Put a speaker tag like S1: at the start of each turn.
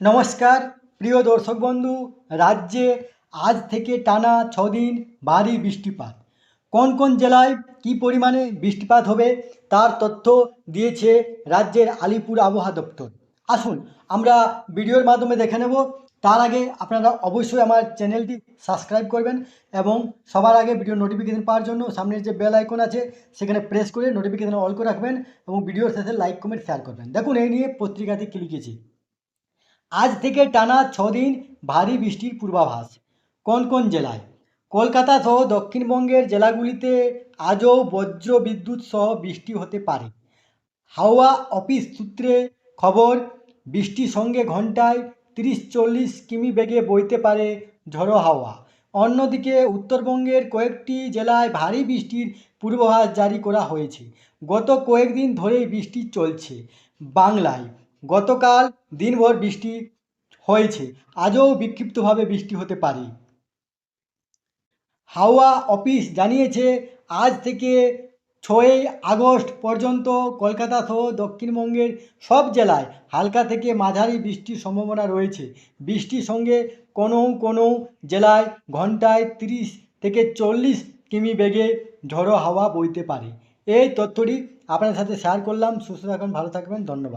S1: নমস্কার, প্রিয় দর্শক বন্ধু, রাজ্যে আজ থেকে টানা ছদিন ভারী বৃষ্টিপাত। কোন কোন জেলায় কী পরিমাণে বৃষ্টিপাত হবে তার তথ্য দিয়েছে রাজ্যের আলিপুর আবহাওয়া দপ্তর। আসুন, আমরা ভিডিওর মাধ্যমে দেখে নেব। তার আগে আপনারা অবশ্যই আমার চ্যানেলটি সাবস্ক্রাইব করবেন এবং সবার আগে ভিডিও নোটিফিকেশন পাওয়ার জন্য সামনের যে বেল আইকন আছে, সেখানে প্রেস করে নোটিফিকেশন অল করে রাখবেন এবং ভিডিওর শেষে লাইক কমেন্ট শেয়ার করবেন। দেখুন, এই নিয়ে পত্রিকাতে লিখেছি। আজ থেকে টানা ছ দিন ভারী বৃষ্টির পূর্বাভাস। কোন কোন জেলায়? কলকাতা সহ দক্ষিণবঙ্গের জেলাগুলিতে আজও বজ্র বিদ্যুৎ সহ বৃষ্টি হতে পারে। হাওয়া অফিস সূত্রে খবর, বৃষ্টির সঙ্গে ঘন্টায় তিরিশ চল্লিশ কিমি বেগে বইতে পারে ঝড়ো হাওয়া। অন্যদিকে উত্তরবঙ্গের কয়েকটি জেলায় ভারী বৃষ্টির পূর্বাভাস জারি করা হয়েছে। গত কয়েকদিন ধরেই বৃষ্টি চলছে। বাংলায় গতকাল দিনভর বৃষ্টি হয়েছে। আজও বিক্ষিপ্তভাবে বৃষ্টি হতে পারে। হাওয়া অফিস জানিয়েছে, আজ থেকে ছয়ই আগস্ট পর্যন্ত কলকাতা সহ দক্ষিণবঙ্গের সব জেলায় হালকা থেকে মাঝারি বৃষ্টির সম্ভাবনা রয়েছে। বৃষ্টির সঙ্গে কোনো কোনো জেলায় ঘন্টায় তিরিশ থেকে চল্লিশ কিমি বেগে ঝড়ো হাওয়া বইতে পারে। এই তথ্যটি আপনার সাথে শেয়ার করলাম। সুস্থ থাকবেন ভালো থাকবেন। ধন্যবাদ।